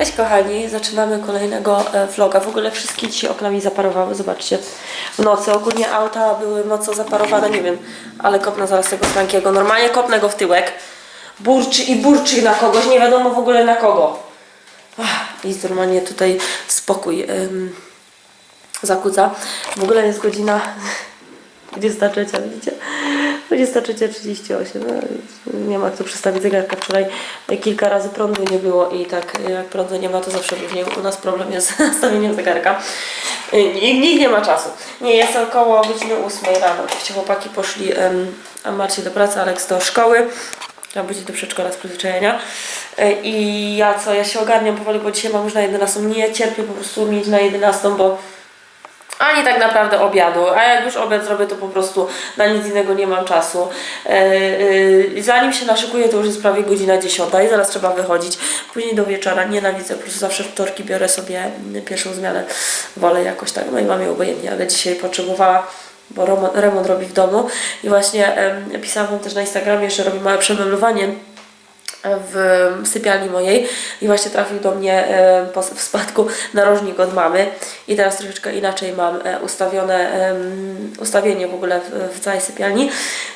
Cześć kochani, zaczynamy kolejnego e, vloga. W ogóle wszystkie dzisiaj okna mi zaparowały, zobaczcie. W nocy ogólnie auta były mocno zaparowane, nie wiem, ale kopnę zaraz tego Frankiego. Normalnie kopnę go w tyłek. Burczy i burczy na kogoś, nie wiadomo w ogóle na kogo. Ach, I normalnie tutaj spokój ym, zakłóca. W ogóle jest godzina 23, widzicie? 23.38. No, nie ma kto przestawić zegarka. Wczoraj kilka razy prądu nie było i tak jak prądu nie ma, to zawsze później u nas problem jest z nastawieniem zegarka. Nikt nie ma czasu. Nie, jest około godziny 8 rano. Oczywiście chłopaki poszli, a Marcin do pracy, Aleks do szkoły. Trzeba będzie do przedszkola z przyzwyczajenia. E, I ja co, ja się ogarniam powoli, bo dzisiaj mam już na 11. Nie cierpię po prostu mieć na 11, bo ani tak naprawdę obiadu, a jak już obiad zrobię, to po prostu na nic innego nie mam czasu. E, e, zanim się naszykuję, to już jest prawie godzina 10 i zaraz trzeba wychodzić. Później do wieczora nienawidzę, po prostu zawsze wtorki biorę sobie pierwszą zmianę. Wolę jakoś tak, no i mam je obojętnie, ale dzisiaj potrzebowała bo remont, robi w domu i właśnie pisałam też na Instagramie, że robi małe przemeblowanie w sypialni mojej i właśnie trafił do mnie e, w spadku narożnik od mamy i teraz troszeczkę inaczej mam e, ustawione ustawienie w ogóle w, całej sypialni.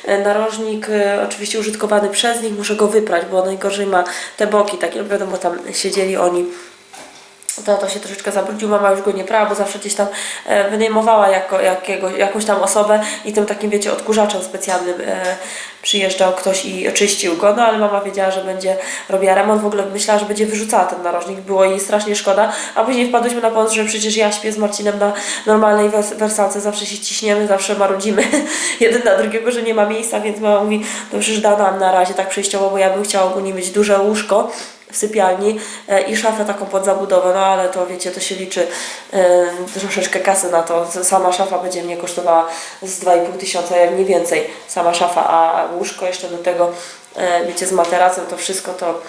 E, Narożnik oczywiście użytkowany przez nich, muszę go wyprać, bo najgorzej ma te boki takie, wiadomo tam siedzieli oni to, to się troszeczkę zabrudził, mama już go nie prała, bo zawsze gdzieś tam e, wynajmowała jako, jakiego, jakąś tam osobę i tym takim, wiecie, odkurzaczem specjalnym e, przyjeżdżał ktoś i czyścił go, no ale mama wiedziała, że będzie robiła remont, w ogóle myślała, że będzie wyrzucała ten narożnik, było jej strasznie szkoda, a później wpadłyśmy na pomysł, że przecież ja śpię z Marcinem na normalnej wers wersalce, zawsze się ciśniemy, zawsze marudzimy jeden na drugiego, że nie ma miejsca, więc mama mówi, no przecież da nam na razie tak przejściowo, bo ja bym chciała ogólnie mieć duże łóżko, w sypialni e, i szafę taką pod zabudowę, no ale to wiecie, to się liczy e, troszeczkę kasy na to. Sama szafa będzie mnie kosztowała z 2,5 tysiąca, jak nie więcej, sama szafa, a łóżko jeszcze do tego, e, wiecie, z materacem, to wszystko to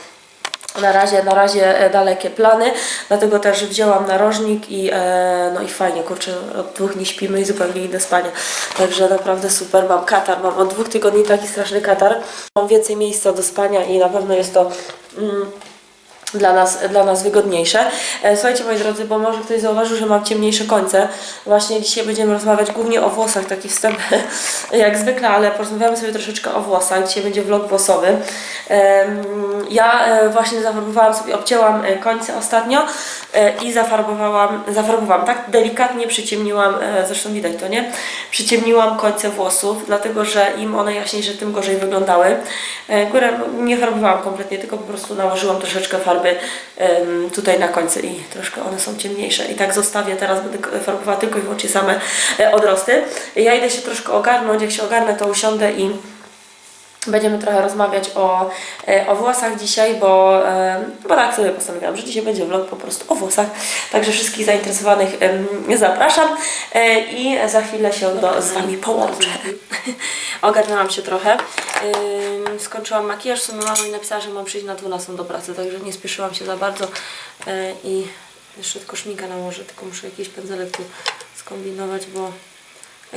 na razie, na razie dalekie plany, dlatego też wzięłam narożnik i e, no i fajnie, kurczę, od dwóch dni śpimy i zupełnie inne spanie. Także naprawdę super, mam katar, mam od dwóch tygodni taki straszny katar. Mam więcej miejsca do spania i na pewno jest to mm, dla nas, dla nas wygodniejsze. E, Słuchajcie moi drodzy, bo może ktoś zauważył, że mam ciemniejsze końce. Właśnie dzisiaj będziemy rozmawiać głównie o włosach, taki wstęp jak zwykle, ale porozmawiamy sobie troszeczkę o włosach. Dzisiaj będzie vlog włosowy. Ja e, właśnie zafarbowałam sobie, obcięłam e, końce ostatnio i zafarbowałam, zafarbowałam, tak delikatnie przyciemniłam, zresztą widać to, nie? Przyciemniłam końce włosów, dlatego że im one jaśniejsze, tym gorzej wyglądały. Górę nie farbowałam kompletnie, tylko po prostu nałożyłam troszeczkę farby em, tutaj na końce i troszkę one są ciemniejsze. I tak zostawię, teraz będę farbowała tylko i wyłącznie same e, odrosty. Ja idę się troszkę ogarnąć, jak się ogarnę, to usiądę i Będziemy trochę rozmawiać o, e, o włosach dzisiaj, bo, e, bo tak sobie postanowiłam, że dzisiaj będzie vlog po prostu o włosach. Także wszystkich zainteresowanych zapraszam e, i za chwilę się do, z Wami połączę. Ogarnęłam się trochę. Skończyłam makijaż, w sumie mama mi napisała, że mam przyjść na 12 do pracy, także nie spieszyłam się za bardzo i jeszcze tylko szminkę nałożę, tylko muszę jakiś pędzelek tu skombinować, bo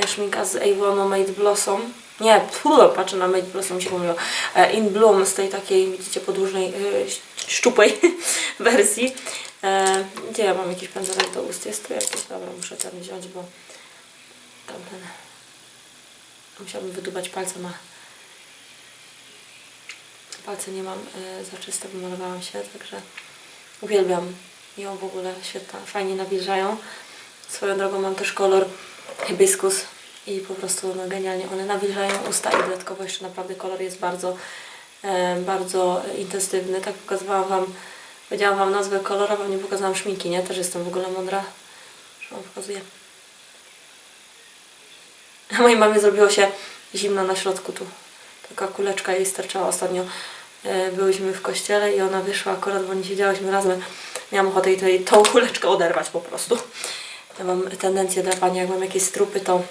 szminka z Avonu Made Blossom. Nie, pfu, patrzę na Made Blossom, mi się pomyliło. E, In Bloom z tej takiej, widzicie, podłużnej, e, szczupłej wersji. E, Gdzie ja mam jakiś pędzelek do ust? Jest tu jakiś? Dobra, muszę ten wziąć, bo tamten... Musiałabym wydubać palce ma. Palce nie mam za czyste, wymalowałam się, także uwielbiam ją w ogóle, świetna, fajnie nawilżają. Swoją drogą mam też kolor hibiskus i po prostu no, genialnie one nawilżają usta i dodatkowo jeszcze naprawdę kolor jest bardzo, e, bardzo intensywny. Tak pokazywałam Wam, powiedziałam Wam nazwę kolora, Wam nie pokazałam szminki, nie? Też jestem w ogóle mądra, że Wam pokazuję. A mojej mamie zrobiło się zimno na środku tu. Taka kuleczka jej sterczała ostatnio. E, Byłyśmy w kościele i ona wyszła akurat, bo nie siedziałyśmy razem. Miałam ochotę jej tą kuleczkę oderwać po prostu. Ja mam tendencję drapania, jak mam jakieś strupy, to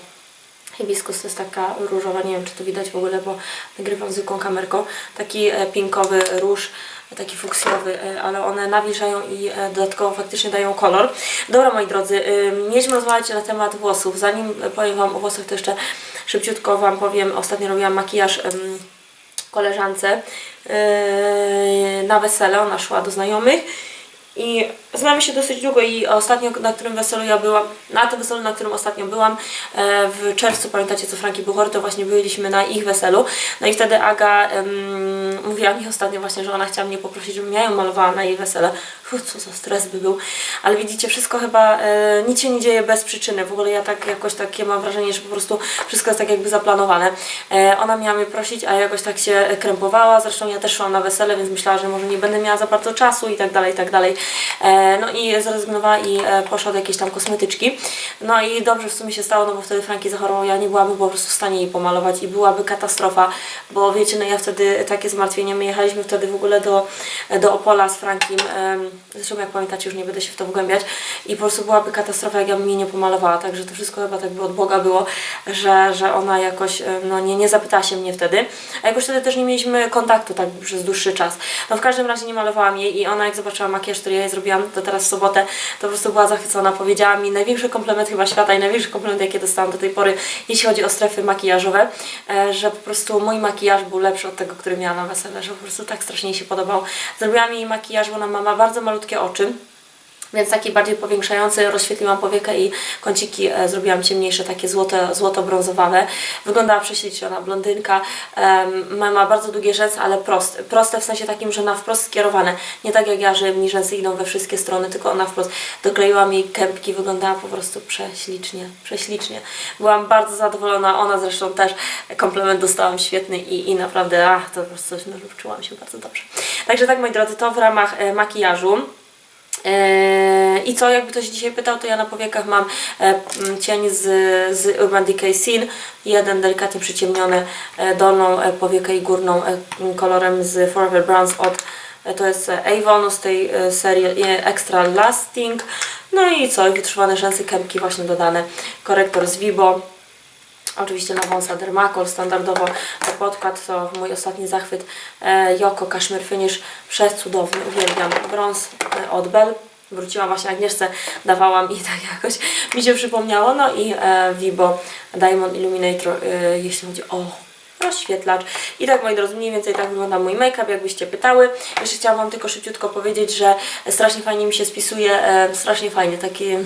hibiskus to jest taka różowa, nie wiem czy to widać w ogóle, bo nagrywam zwykłą kamerką. Taki e, pinkowy róż, taki fuksjowy, e, ale one nawilżają i e, dodatkowo faktycznie dają kolor. Dobra moi drodzy, mieliśmy rozmawiać na temat włosów. Zanim powiem Wam o włosach, to jeszcze szybciutko Wam powiem, ostatnio robiłam makijaż koleżance na wesele, ona szła do znajomych i znamy się dosyć długo i ostatnio na którym weselu ja byłam, na tym weselu, na którym ostatnio byłam e, w czerwcu, pamiętacie co Franki był chory, to właśnie byliśmy na ich weselu. No i wtedy Aga em, mówiła mi ostatnio właśnie, że ona chciała mnie poprosić, żebym ja ją malowała na jej wesele. Uf, co za stres by był. Ale widzicie, wszystko chyba, e, nic się nie dzieje bez przyczyny. W ogóle ja tak jakoś takie mam wrażenie, że po prostu wszystko jest tak jakby zaplanowane. E, ona miała mnie prosić, a jakoś tak się krępowała. Zresztą ja też szłam na wesele, więc myślała, że może nie będę miała za bardzo czasu i tak dalej, i tak dalej. E, no i zrezygnowała i e, poszła do jakiejś tam kosmetyczki. No i dobrze w sumie się stało, no bo wtedy Franki zachorował, ja nie byłabym po prostu w stanie jej pomalować i byłaby katastrofa, bo wiecie, no ja wtedy takie zmartwienie, my jechaliśmy wtedy w ogóle do, do Opola z Frankiem, em, zresztą jak pamiętacie, już nie będę się w to wgłębiać i po prostu byłaby katastrofa, jak ja bym jej nie pomalowała, także to wszystko chyba tak by od Boga było, że, że ona jakoś, no nie, nie zapytała się mnie wtedy, a jakoś wtedy też nie mieliśmy kontaktu tak przez dłuższy czas. No w każdym razie nie malowałam jej i ona jak zobaczyła makijaż, który jej zrobiłam, to teraz w sobotę, to po prostu była zachwycona, powiedziała mi największy komplement chyba świata i największy komplement, jaki dostałam do tej pory, jeśli chodzi o strefy makijażowe, e, że po prostu mój makijaż był lepszy od tego, który miałam na wesele, że po prostu tak strasznie się podobał. Zrobiłam jej makijaż, bo ona ma bardzo malutkie oczy. Więc taki bardziej powiększający, rozświetliłam powiekę i kąciki e, zrobiłam ciemniejsze, takie złote, złoto-brązowane. Wyglądała prześlicznie, ona blondynka, ma, ma bardzo długie rzęsy, ale proste. Proste w sensie takim, że na wprost skierowane. Nie tak jak ja, że mi rzęsy idą we wszystkie strony, tylko ona wprost. Dokleiłam jej kępki, wyglądała po prostu prześlicznie, prześlicznie. Byłam bardzo zadowolona, ona zresztą też komplement dostałam świetny i, i naprawdę, ach, to po prostu no, czułam się bardzo dobrze. Także tak, moi drodzy, to w ramach e, makijażu. Eee, I co, jakby ktoś dzisiaj pytał, to ja na powiekach mam e, cień z, z Urban Decay Scene, jeden delikatnie przyciemniony e, dolną e, powiekę i górną kolorem z Forever Bronze od, to jest Avon z tej serii Extra Lasting, no i co, wytrzymane rzęsy, kępki właśnie dodane, korektor z Vibo, Oczywiście na wąsa Dermacol, standardowo podkład to mój ostatni zachwyt e, Joko Kashmir Finish, przecudowny, uwielbiam brąz e, od Bell. Wróciłam właśnie Agnieszce, dawałam i tak jakoś mi się przypomniało. No i e, Vibo Diamond Illuminator, jeśli chodzi o rozświetlacz. I tak moi drodzy, mniej więcej tak wygląda mój make-up, jakbyście pytały. Jeszcze chciałam Wam tylko szybciutko powiedzieć, że strasznie fajnie mi się spisuje, e, strasznie fajnie, takie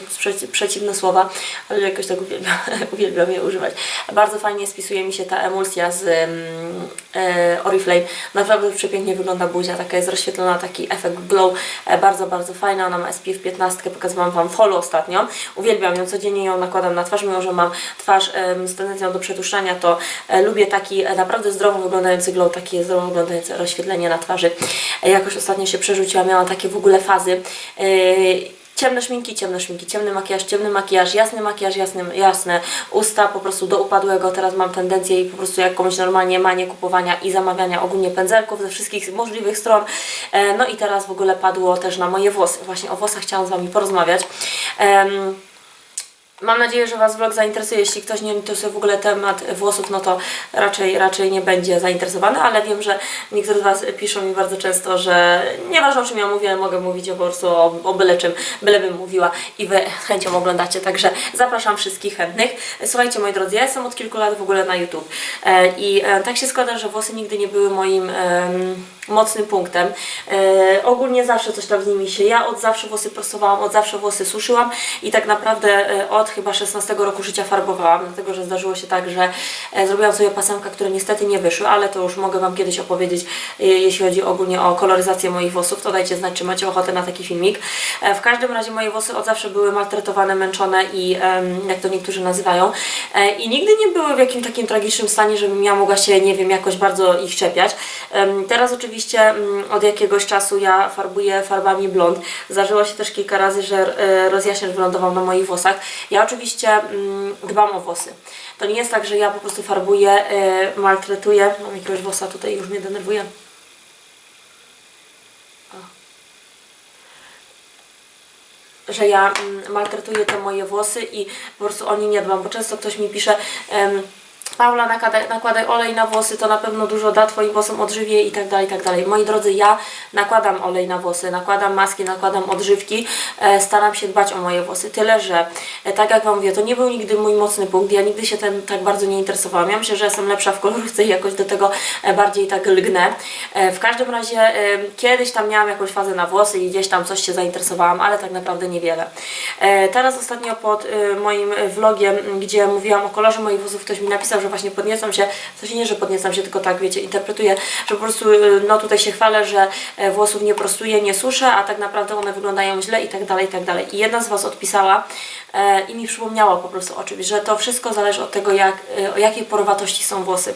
przeciwne słowa, ale jakoś tak uwielbiam, uwielbiam je używać. Bardzo fajnie spisuje mi się ta emulsja z mm, e, Oriflame. Naprawdę przepięknie wygląda buzia, taka jest rozświetlona, taki efekt glow, e, bardzo, bardzo fajna. Ona ma SPF 15, pokazywałam Wam follow ostatnio. Uwielbiam ją, codziennie ją nakładam na twarz, mimo że mam twarz em, z tendencją do przetłuszczania, to e, lubię taki naprawdę zdrowo wyglądający glow, takie zdrowo wyglądające rozświetlenie na twarzy. Jakoś ostatnio się przerzuciłam, miałam takie w ogóle fazy. E, Ciemne szminki, ciemne szminki, ciemny makijaż, ciemny makijaż, jasny makijaż, jasny, jasne usta, po prostu do upadłego. Teraz mam tendencję i po prostu jakąś normalnie manię kupowania i zamawiania ogólnie pędzelków ze wszystkich możliwych stron. E, no i teraz w ogóle padło też na moje włosy. Właśnie o włosach chciałam z Wami porozmawiać. Em, Mam nadzieję, że Was vlog zainteresuje. Jeśli ktoś nie interesuje w ogóle temat włosów, no to raczej, raczej nie będzie zainteresowany, ale wiem, że niektórzy z Was piszą mi bardzo często, że nieważne o czym ja mówię, mogę mówić po prostu o, o byle czym, bylebym mówiła i Wy z chęcią oglądacie, także zapraszam wszystkich chętnych. Słuchajcie moi drodzy, ja jestem od kilku lat w ogóle na YouTube e, i e, tak się składa, że włosy nigdy nie były moim... em, mocnym punktem. E, ogólnie zawsze coś tam z nimi się. Ja od zawsze włosy prostowałam, od zawsze włosy suszyłam i tak naprawdę e, od chyba 16 roku życia farbowałam, dlatego że zdarzyło się tak, że e, zrobiłam sobie pasemka, które niestety nie wyszły, ale to już mogę Wam kiedyś opowiedzieć, e, jeśli chodzi ogólnie o koloryzację moich włosów, to dajcie znać, czy macie ochotę na taki filmik. E, w każdym razie moje włosy od zawsze były maltretowane, męczone i em, jak to niektórzy nazywają e, i nigdy nie były w jakimś takim tragicznym stanie, żebym ja mogła się, nie wiem, jakoś bardzo ich czepiać. Em, teraz oczywiście mm, od jakiegoś czasu ja farbuję farbami blond. Zdarzyło się też kilka razy, że e, rozjaśniacz wylądował na moich włosach. Ja oczywiście mm, dbam o włosy. To nie jest tak, że ja po prostu farbuję, e, maltretuję. Mam jakiegoś włosa tutaj, już mnie denerwuje. że ja mm, maltretuję te moje włosy i po prostu o nie nie dbam, bo często ktoś mi pisze, Paula, nakładaj, nakładaj olej na włosy, to na pewno dużo da Twoim włosom odżywie i tak dalej, i tak dalej. Moi drodzy, ja nakładam olej na włosy, nakładam maski, nakładam odżywki, e, staram się dbać o moje włosy. Tyle, że e, tak jak Wam mówię, to nie był nigdy mój mocny punkt, ja nigdy się tym tak bardzo nie interesowałam. Ja myślę, że jestem lepsza w kolorówce i jakoś do tego e, bardziej tak lgnę. E, w każdym razie e, kiedyś tam miałam jakąś fazę na włosy i gdzieś tam coś się zainteresowałam, ale tak naprawdę niewiele. E, teraz ostatnio pod e, moim vlogiem, gdzie mówiłam o kolorze moich włosów, ktoś mi napisał, że właśnie podniecam się, w sensie nie, że podniecam się, tylko tak, wiecie, interpretuję, że po prostu, e, no tutaj się chwalę, że e, włosów nie prostuję, nie suszę, a tak naprawdę one wyglądają źle i tak dalej, i tak dalej. I jedna z Was odpisała i mi przypomniało po prostu o czymś, że to wszystko zależy od tego, jak, e, o jakiej porowatości są włosy.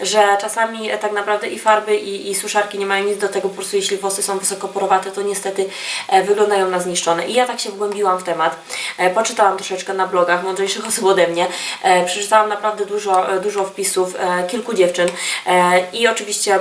Że czasami e, tak naprawdę i farby, i, i suszarki nie mają nic do tego, po prostu jeśli włosy są wysoko porowate, to niestety e, wyglądają na zniszczone. I ja tak się wgłębiłam w temat, e, poczytałam troszeczkę na blogach mądrzejszych osób ode mnie, e, przeczytałam naprawdę dużo, e, dużo wpisów e, kilku dziewczyn e, i oczywiście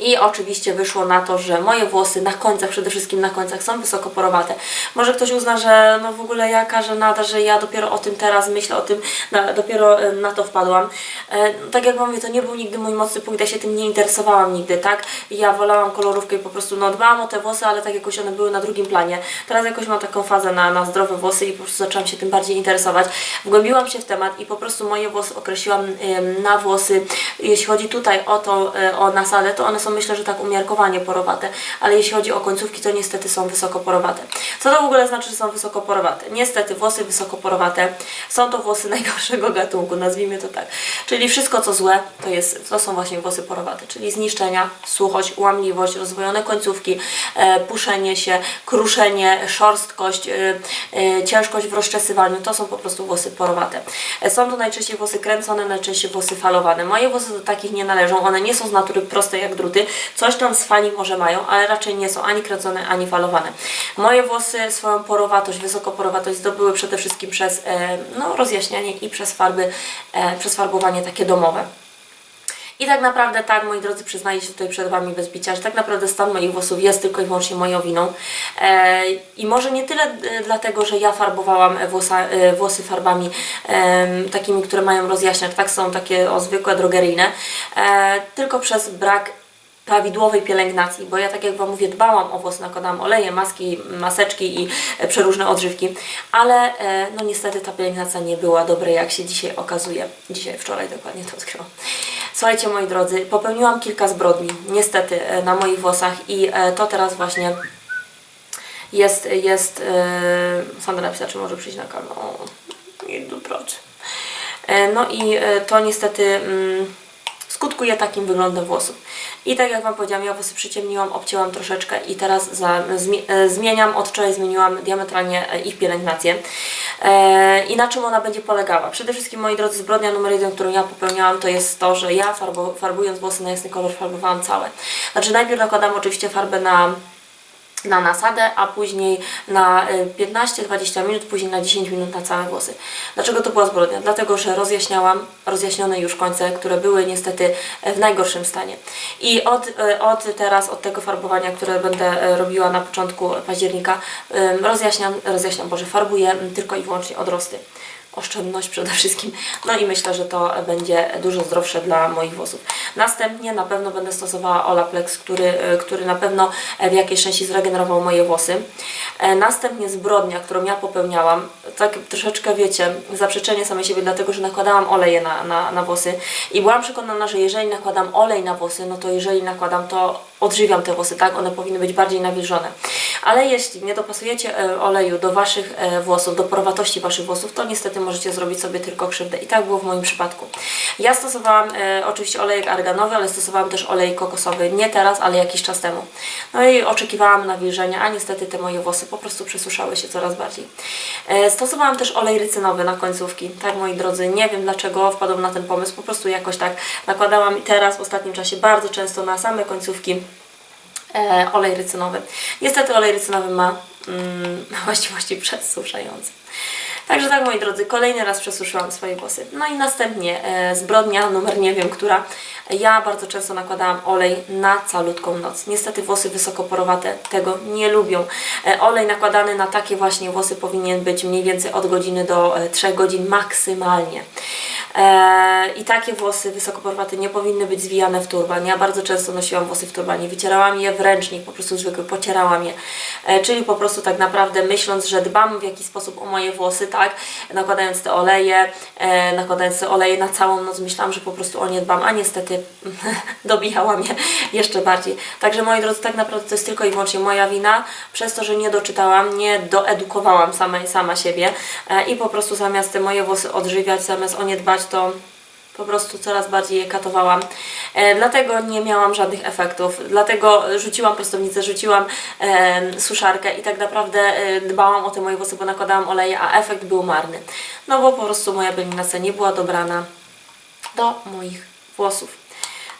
i oczywiście wyszło na to, że moje włosy na końcach, przede wszystkim na końcach są wysoko porowate. Może ktoś uzna, że no w ogóle jaka żenada, że ja dopiero o tym teraz myślę, o tym, na, dopiero e, na to wpadłam. E, tak jak mówię, to nie był nigdy mój mocny punkt, ja się tym nie interesowałam nigdy, tak? Ja wolałam kolorówkę i po prostu no dbałam o te włosy, ale tak jakoś one były na drugim planie. Teraz jakoś mam taką fazę na, na zdrowe włosy i po prostu zaczęłam się tym bardziej interesować. Wgłębiłam się w temat i po prostu moje włosy określiłam em, na włosy. Jeśli chodzi tutaj o to, e, o nasadę, to one są myślę, że tak umiarkowanie porowate, ale jeśli chodzi o końcówki, to niestety są wysoko porowate. Co to w ogóle znaczy, że są wysoko porowate? Niestety włosy wysoko porowate są to włosy najgorszego gatunku, nazwijmy to tak. Czyli wszystko co złe, to, jest, to są właśnie włosy porowate, czyli zniszczenia, suchość, łamliwość, rozwojone końcówki, e, puszenie się, kruszenie, szorstkość, e, e, ciężkość w rozczesywaniu, to są po prostu włosy porowate. E, są to najczęściej włosy kręcone, najczęściej włosy falowane. Moje włosy do takich nie należą, one nie są z natury proste jak coś tam z fali może mają, ale raczej nie są ani kręcone, ani falowane. Moje włosy swoją porowatość, wysokoporowatość zdobyły przede wszystkim przez e, no, rozjaśnianie i przez farby, e, przez farbowanie takie domowe. I tak naprawdę tak, moi drodzy, przyznaję się tutaj przed Wami bez bicia, że tak naprawdę stan moich włosów jest tylko i wyłącznie moją winą. E, I może nie tyle dlatego, że ja farbowałam włosa, włosy farbami takimi, które mają rozjaśniać, tak są takie o zwykłe drogeryjne, tylko przez brak prawidłowej pielęgnacji, bo ja tak jak Wam mówię, dbałam o włosy, nakładałam oleje, maski, maseczki i e, przeróżne odżywki, ale e, no niestety ta pielęgnacja nie była dobra, jak się dzisiaj okazuje. Dzisiaj, wczoraj dokładnie to odkryłam. Słuchajcie moi drodzy, popełniłam kilka zbrodni, niestety, e, na moich włosach i to teraz właśnie jest, jest, e, Sandra napisała, czy może przyjść na kanał. O, Nie do pracy. No i to niestety mm, skutkuje takim wyglądem włosów. I tak jak Wam powiedziałam, ja włosy przyciemniłam, obcięłam troszeczkę i teraz za, zmie, e, zmieniam, od wczoraj zmieniłam diametralnie e, ich pielęgnację. E, I na czym ona będzie polegała? Przede wszystkim, moi drodzy, zbrodnia numer jeden, którą ja popełniałam, to jest to, że ja farbo, farbując włosy na jasny kolor farbowałam całe. Znaczy najpierw nakładam oczywiście farbę na na nasadę, a później na y, 15-20 minut, później na 10 minut na całe włosy. Dlaczego to była zbrodnia? Dlatego, że rozjaśniałam rozjaśnione już końce, które były niestety e, w najgorszym stanie. I od, e, od teraz, od tego farbowania, które będę robiła na początku października, rozjaśniam, rozjaśniam, Boże, farbuję tylko i wyłącznie odrosty oszczędność przede wszystkim. No i myślę, że to będzie dużo zdrowsze dla moich włosów. Następnie na pewno będę stosowała Olaplex, który, e, który na pewno e, w jakiejś części zregenerował moje włosy. E, Następnie zbrodnia, którą ja popełniałam, tak troszeczkę wiecie, zaprzeczenie samej siebie, dlatego że nakładałam oleje na, na, na włosy i byłam przekonana, że jeżeli nakładam olej na włosy, no to jeżeli nakładam to odżywiam te włosy, tak? One powinny być bardziej nawilżone. Ale jeśli nie dopasujecie e, oleju do Waszych e, włosów, do porowatości Waszych włosów, to niestety możecie zrobić sobie tylko krzywdę. I tak było w moim przypadku. Ja stosowałam e, oczywiście olejek arganowy, ale stosowałam też olej kokosowy. Nie teraz, ale jakiś czas temu. No i oczekiwałam nawilżenia, a niestety te moje włosy po prostu przesuszały się coraz bardziej. E, stosowałam też olej rycynowy na końcówki. Tak, moi drodzy, nie wiem dlaczego wpadłam na ten pomysł. Po prostu jakoś tak nakładałam teraz w ostatnim czasie bardzo często na same końcówki olej rycynowy. Niestety olej rycynowy ma mm, właściwości przesuszające. Także tak moi drodzy, kolejny raz przesuszyłam swoje włosy. No i następnie e, zbrodnia numer nie wiem która. Ja bardzo często nakładałam olej na calutką noc. Niestety włosy wysokoporowate tego nie lubią. E, olej nakładany na takie właśnie włosy powinien być mniej więcej od godziny do e, 3 godzin maksymalnie. E, I takie włosy wysokoporwate nie powinny być zwijane w turban. Ja bardzo często nosiłam włosy w turbanie, wycierałam je w ręcznik, po prostu zwykły, pocierałam je. E, czyli po prostu tak naprawdę myśląc, że dbam w jakiś sposób o moje włosy, tak, nakładając te oleje, e, nakładając te oleje na całą noc, myślałam, że po prostu o nie dbam, a niestety dobijałam je jeszcze bardziej. Także moi drodzy, tak naprawdę to jest tylko i wyłącznie moja wina, przez to, że nie doczytałam, nie doedukowałam samej, sama siebie i po prostu zamiast te moje włosy odżywiać, zamiast o nie dbać, to po prostu coraz bardziej je katowałam. E, dlatego nie miałam żadnych efektów. Dlatego rzuciłam prostownicę, rzuciłam e, suszarkę i tak naprawdę e, dbałam o te moje włosy, bo nakładałam oleje, a efekt był marny. No bo po prostu moja pielęgnacja nie była dobrana do moich włosów.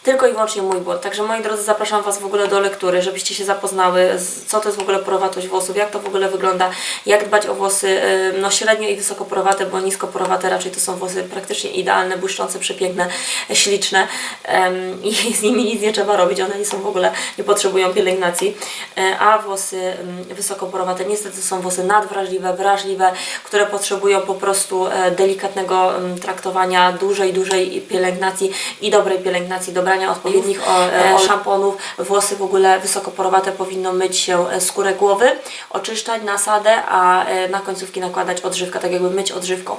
Tylko i wyłącznie mój błąd. Także moi drodzy, zapraszam Was w ogóle do lektury, żebyście się zapoznały, co to jest w ogóle porowatość włosów, jak to w ogóle wygląda, jak dbać o włosy y, no, średnio i wysoko porowate, bo nisko porowate raczej to są włosy praktycznie idealne, błyszczące, przepiękne, śliczne i z nimi nic nie trzeba robić, one nie są w ogóle, nie potrzebują pielęgnacji, E, a włosy em, wysoko porowate niestety są włosy nadwrażliwe, wrażliwe, które potrzebują po prostu e, delikatnego em, traktowania, dużej, dużej pielęgnacji i dobrej pielęgnacji, dobrania odpowiednich o, e, szamponów. Włosy w ogóle wysokoporowate powinno myć się e, skórę głowy, oczyszczać, nasadę, a e, na końcówki nakładać odżywkę, tak jakby myć odżywką.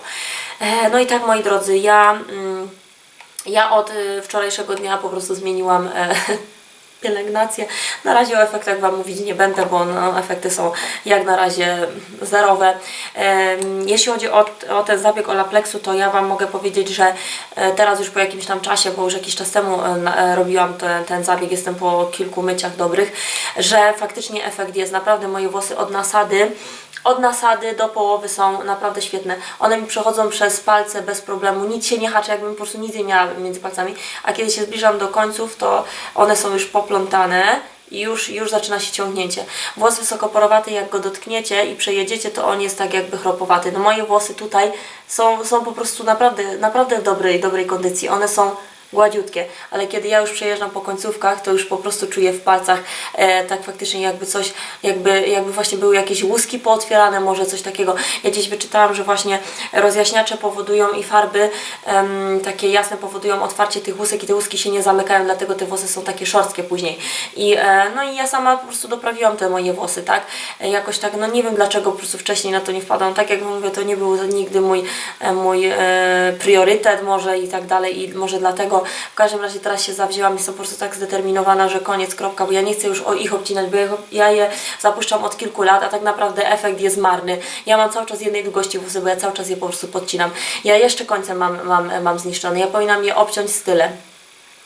E, No i tak moi drodzy, ja... Mm, ja od wczorajszego dnia po prostu zmieniłam e, pielęgnację. Na razie o efektach Wam mówić nie będę, bo no, efekty są jak na razie zerowe. Jeśli chodzi o, o ten zabieg Olaplexu, to ja Wam mogę powiedzieć, że e, teraz już po jakimś tam czasie, bo już jakiś czas temu e, e, robiłam ten, ten zabieg, jestem po kilku myciach dobrych, że faktycznie efekt jest. Naprawdę moje włosy od nasady od nasady do połowy są naprawdę świetne. One mi przechodzą przez palce bez problemu, nic się nie haczy, jakbym po prostu nic nie miała między palcami, a kiedy się zbliżam do końców, to one są już poplątane i już, już zaczyna się ciągnięcie. Włos wysokoporowaty, jak go dotkniecie i przejedziecie, to on jest tak jakby chropowaty. No moje włosy tutaj są, są po prostu naprawdę, naprawdę w dobrej, dobrej kondycji. One są gładziutkie, ale kiedy ja już przejeżdżam po końcówkach, to już po prostu czuję w palcach e, tak faktycznie jakby coś, jakby, jakby właśnie były jakieś łuski pootwierane, może coś takiego. Ja gdzieś wyczytałam, że właśnie rozjaśniacze powodują i farby em, takie jasne powodują otwarcie tych łusek i te łuski się nie zamykają, dlatego te włosy są takie szorstkie później. I, e, no i ja sama po prostu doprawiłam te moje włosy, tak? E, jakoś tak, no nie wiem dlaczego po prostu wcześniej na to nie wpadłam. Tak jak mówię, to nie był nigdy mój, e, mój e, priorytet może i tak dalej i może dlatego w każdym razie teraz się zawzięłam i jestem po prostu tak zdeterminowana, że koniec, kropka, bo ja nie chcę już o ich obcinać, bo ja- je zapuszczam od kilku lat, a tak naprawdę efekt jest marny. Ja mam cały czas jednej długości włosy, bo ja cały czas je po prostu podcinam. Ja jeszcze końcem mam, mam, mam zniszczone. Ja powinnam je obciąć stylem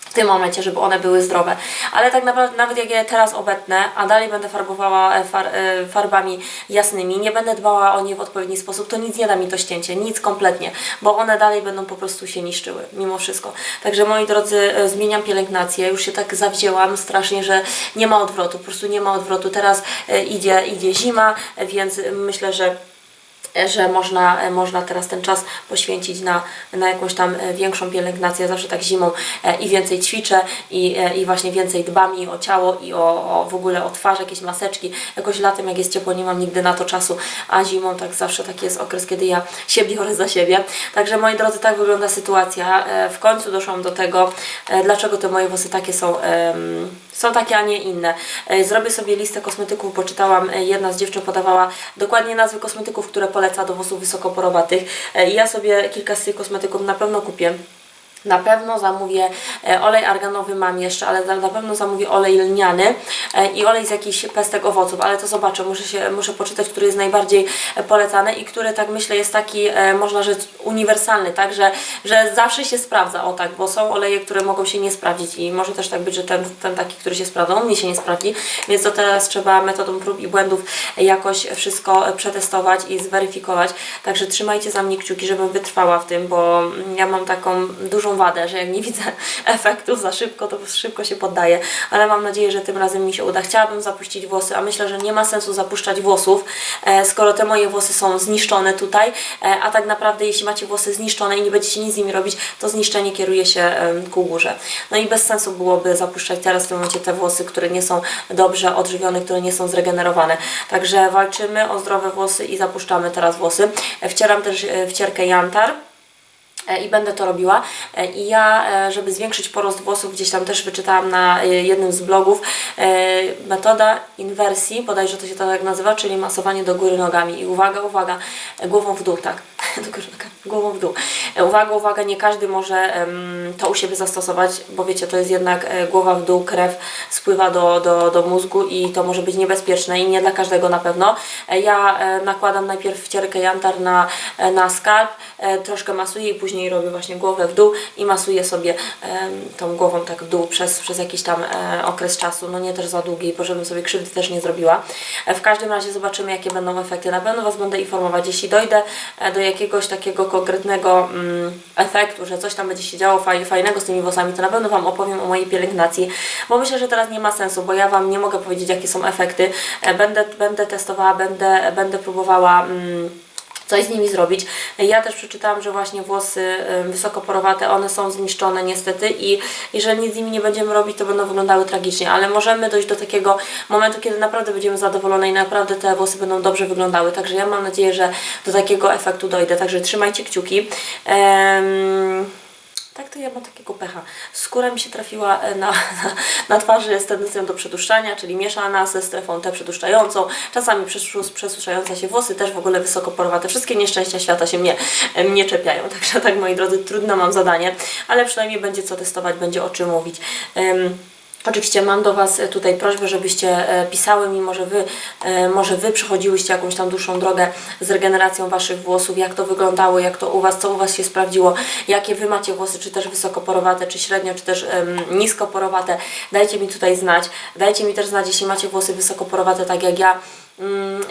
w tym momencie, żeby one były zdrowe. Ale tak naprawdę, nawet jak je teraz obetnę, a dalej będę farbowała e, far, e, farbami jasnymi, nie będę dbała o nie w odpowiedni sposób, to nic nie da mi to ścięcie, nic kompletnie, bo one dalej będą po prostu się niszczyły, mimo wszystko. Także moi drodzy, e, zmieniam pielęgnację, już się tak zawzięłam strasznie, że nie ma odwrotu, po prostu nie ma odwrotu. Teraz idzie, idzie zima, więc myślę, że że można, e, można teraz ten czas poświęcić na, na jakąś tam e, większą pielęgnację. Zawsze tak zimą e, i więcej ćwiczę i, e, i właśnie więcej dbam i o ciało i o, o w ogóle o twarz, jakieś maseczki. Jakoś latem jak jest ciepło nie mam nigdy na to czasu, a zimą tak zawsze taki jest okres, kiedy ja się biorę za siebie. Także moi drodzy, tak wygląda sytuacja. E, W końcu doszłam do tego, e, dlaczego te moje włosy takie są, em, są takie, a nie inne. E, Zrobię sobie listę kosmetyków, bo czytałam, e, jedna z dziewczyn podawała dokładnie nazwy kosmetyków, które poleca do włosów wysokoporowatych. E, ja sobie kilka z tych kosmetyków na pewno kupię. Na pewno zamówię e, olej arganowy mam jeszcze, ale na pewno zamówię olej lniany e, i olej z jakichś pestek owoców, ale to zobaczę, muszę się muszę poczytać, który jest najbardziej e, polecany i który tak myślę jest taki, można rzec, uniwersalny, tak, że, że zawsze się sprawdza, o tak, bo są oleje, które mogą się nie sprawdzić i może też tak być, że ten, ten taki, który się sprawdza, on mi się nie sprawdzi, więc to teraz trzeba metodą prób i błędów jakoś wszystko przetestować i zweryfikować, także trzymajcie za mnie kciuki, żebym wytrwała w tym, bo mm, ja mam taką dużą wadę, że jak nie widzę efektów za szybko, to szybko się poddaję, ale mam nadzieję, że tym razem mi się uda. Chciałabym zapuścić włosy, a myślę, że nie ma sensu zapuszczać włosów, e, skoro te moje włosy są zniszczone tutaj, e, a tak naprawdę jeśli macie włosy zniszczone i nie będziecie nic z nimi robić, to zniszczenie kieruje się em, ku górze. No i bez sensu byłoby zapuszczać teraz w tym momencie te włosy, które nie są dobrze odżywione, które nie są zregenerowane. Także walczymy o zdrowe włosy i zapuszczamy teraz włosy. E, Wcieram też e, wcierkę Jantar. E, i będę to robiła. E, I ja, e, żeby zwiększyć porost włosów, gdzieś tam też wyczytałam na jednym z blogów, metoda inwersji, bodajże to się tak nazywa, czyli masowanie do góry nogami. I uwaga, uwaga, głową w dół, tak, do nogami, głową w dół. E, Uwaga, uwaga, nie każdy może to u siebie zastosować, bo wiecie, to jest jednak e, głowa w dół, krew spływa do, do, do mózgu i to może być niebezpieczne i nie dla każdego na pewno. E, Ja nakładam najpierw wcierkę jantar na, na skalp, troszkę masuję i później robię właśnie głowę w dół i masuję sobie tą głową tak w dół przez, przez jakiś tam okres czasu, no nie też za długi, bo żebym sobie krzywdy też nie zrobiła. W każdym razie zobaczymy, jakie będą efekty. Na pewno Was będę informować, jeśli dojdę do jakiegoś takiego konkretnego mm, efektu, że coś tam będzie się działo faj, fajnego z tymi włosami, to na pewno Wam opowiem o mojej pielęgnacji, bo myślę, że teraz nie ma sensu, bo ja Wam nie mogę powiedzieć, jakie są efekty. E, Będę, będę testowała, będę, będę próbowała. Mm, coś z nimi zrobić. Ja też przeczytałam, że właśnie włosy wysokoporowate, one są zniszczone niestety i jeżeli nic z nimi nie będziemy robić, to będą wyglądały tragicznie, ale możemy dojść do takiego momentu, kiedy naprawdę będziemy zadowolone i naprawdę te włosy będą dobrze wyglądały. Także ja mam nadzieję, że do takiego efektu dojdę. Także trzymajcie kciuki. Em, tak, to ja mam takiego pecha. Skóra mi się trafiła e, na, na, na twarzy z tendencją do przedłuszczania, czyli mieszana ze strefą T przedłuszczającą. Czasami przesuszająca się włosy, też w ogóle wysoko porowate. Wszystkie nieszczęścia świata się mnie, e, mnie czepiają. Także tak, moi drodzy, trudno mam zadanie, ale przynajmniej będzie co testować, będzie o czym mówić. Em, Oczywiście mam do Was e, tutaj prośbę, żebyście e, pisały mi, może Wy, e, może wy przechodziłyście jakąś tam dłuższą drogę z regeneracją Waszych włosów, jak to wyglądało, jak to u Was, co u Was się sprawdziło, jakie Wy macie włosy, czy też wysokoporowate, czy średnio, czy też um, niskoporowate. Dajcie mi tutaj znać. Dajcie mi też znać, jeśli macie włosy wysokoporowate, tak jak ja,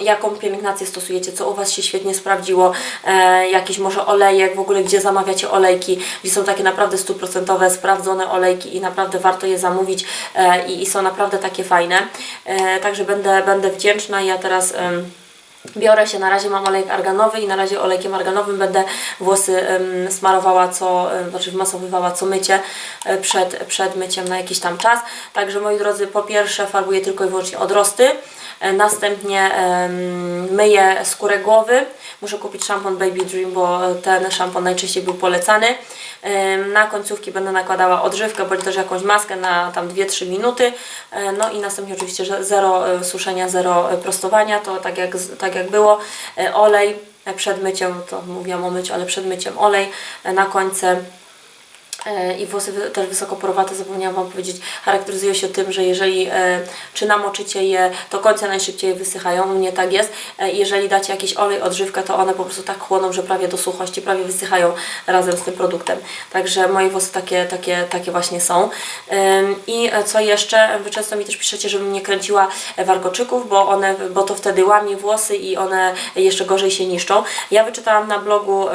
jaką pielęgnację stosujecie, co u Was się świetnie sprawdziło, e, jakiś może olejek, w ogóle gdzie zamawiacie olejki, gdzie są takie naprawdę stuprocentowe, sprawdzone olejki i naprawdę warto je zamówić e, i, i są naprawdę takie fajne. E, także będę, będę wdzięczna. Ja teraz... em, Biorę się, na razie mam olejek arganowy i na razie olejkiem arganowym będę włosy em, smarowała, co, em, znaczy wmasowywała co mycie e, przed, przed myciem na jakiś tam czas. Także moi drodzy, po pierwsze farbuję tylko i wyłącznie odrosty, e, następnie em, myję skórę głowy. Muszę kupić szampon Baby Dream, bo ten szampon najczęściej był polecany. Na końcówki będę nakładała odżywkę, bądź też jakąś maskę na tam 2-3 minuty. E, No i następnie oczywiście zero e, suszenia, zero e, prostowania, to tak jak, tak jak było. E, Olej e, przed myciem, to mówiłam o myciu, ale przed myciem olej e, na końce. E, I włosy też wysokoporowate, zapomniałam Wam powiedzieć, charakteryzują się tym, że jeżeli e, czy namoczycie je, to końce najszybciej wysychają, u mnie tak jest. E, jeżeli dacie jakiś olej, odżywkę, to one po prostu tak chłoną, że prawie do suchości, prawie wysychają razem z tym produktem. Także moje włosy takie, takie, takie właśnie są. I co jeszcze? Wy często mi też piszecie, żebym nie kręciła warkoczyków, bo one, bo to wtedy łamie włosy i one jeszcze gorzej się niszczą. Ja wyczytałam na blogu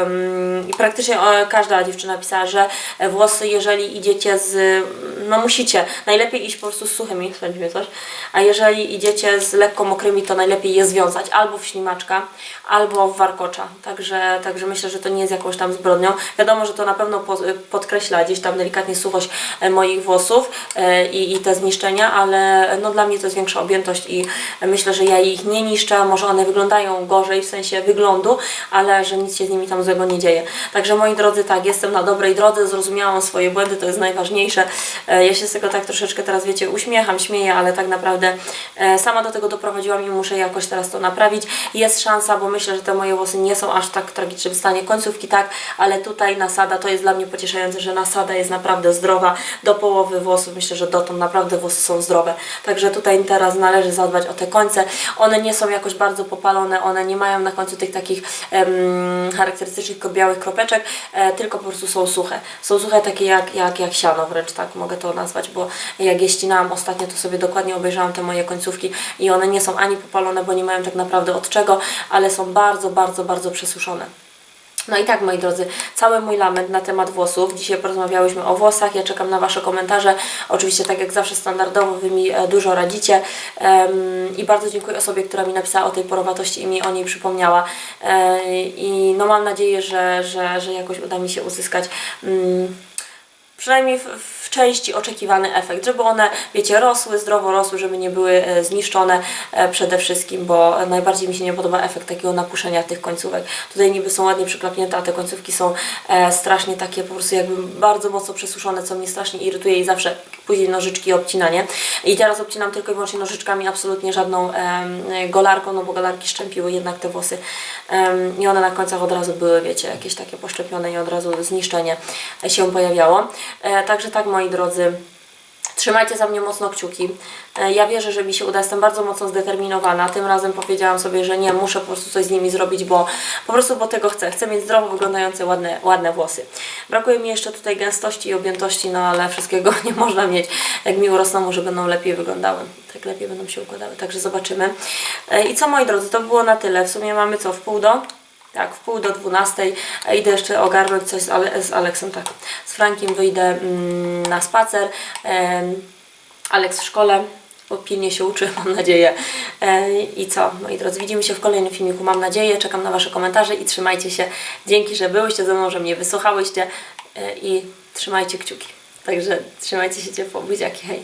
i praktycznie każda dziewczyna pisała, że włosy, jeżeli idziecie z, no musicie, najlepiej iść po prostu z suchymi, spędzi mnie coś, a jeżeli idziecie z lekko mokrymi, to najlepiej je związać albo w ślimaczka, albo w warkocza. Także, także myślę, że to nie jest jakąś tam zbrodnią. Wiadomo, że to na pewno po- podkreśla gdzieś tam delikatnie suchość e, moich włosów e, i, i te zniszczenia, ale no dla mnie to jest większa objętość i myślę, że ja ich nie niszczę. Może one wyglądają gorzej w sensie wyglądu, ale że nic się z nimi tam złego nie dzieje. Także moi drodzy, tak, jestem na dobrej drodze, zrozumiałam swoje błędy, to jest najważniejsze. E, Ja się z tego tak troszeczkę teraz, wiecie, uśmiecham, śmieję, ale tak naprawdę e, sama do tego doprowadziłam i muszę jakoś teraz to naprawić. Jest szansa, bo myślę, że te moje włosy nie są aż tak w tragicznym stanie. Końcówki tak, ale tutaj nasada, to jest dla mnie pocieszające, że nasada jest naprawdę zdrowa. Do połowy włosów myślę, że dotąd naprawdę włosy są zdrowe. Także tutaj teraz należy zadbać o te końce. One nie są jakoś bardzo popalone, one nie mają na końcu tych takich em, charakterystycznych białych kropeczek, e, tylko po prostu są suche. Są suche takie jak, jak, jak siano wręcz, tak mogę to nazwać, bo jak je ścinałam ostatnio, to sobie dokładnie obejrzałam te moje końcówki i one nie są ani popalone, bo nie mają tak naprawdę od czego, ale są bardzo, bardzo, bardzo przesuszone. No i tak, moi drodzy, cały mój lament na temat włosów. Dzisiaj porozmawiałyśmy o włosach. Ja czekam na Wasze komentarze. Oczywiście, tak jak zawsze, standardowo Wy mi e, dużo radzicie. I bardzo dziękuję osobie, która mi napisała o tej porowatości i mi o niej przypomniała. E, I no mam nadzieję, że, że, że jakoś uda mi się uzyskać. mm, przynajmniej w części oczekiwany efekt, żeby one, wiecie, rosły, zdrowo rosły, żeby nie były e, zniszczone e, przede wszystkim, bo najbardziej mi się nie podoba efekt takiego napuszenia tych końcówek. Tutaj niby są ładnie przyklapnięte, a te końcówki są e, strasznie takie po prostu jakby bardzo mocno przesuszone, co mnie strasznie irytuje i zawsze później nożyczki obcinanie. I teraz obcinam tylko i wyłącznie nożyczkami, absolutnie żadną golarką, no bo golarki szczępiły jednak te włosy i one na końcach od razu były, wiecie, jakieś takie poszczepione i od razu zniszczenie się pojawiało. Także tak, moi drodzy, Trzymajcie za mnie mocno kciuki. E, Ja wierzę, że mi się uda. Jestem bardzo mocno zdeterminowana. Tym razem powiedziałam sobie, że nie, muszę po prostu coś z nimi zrobić, bo po prostu bo tego chcę. Chcę mieć zdrowo wyglądające, ładne, ładne włosy. Brakuje mi jeszcze tutaj gęstości i objętości, no ale wszystkiego nie można mieć. Jak mi urosną, może będą lepiej wyglądały. Tak lepiej będą się układały. Także zobaczymy. E, I co moi drodzy, to było na tyle. W sumie mamy co, w pół do? Tak, w pół do 12 a idę jeszcze ogarnąć coś z, Ale z Aleksem, tak. Z Frankiem wyjdę mm, na spacer. Em, Aleks w szkole, bo pilnie się uczy, mam nadzieję. E, I co, moi drodzy, widzimy się w kolejnym filmiku, mam nadzieję. Czekam na Wasze komentarze i trzymajcie się. Dzięki, że byłyście ze mną, że mnie wysłuchałyście e, i trzymajcie kciuki. Także trzymajcie się ciepło, buziaki, hej.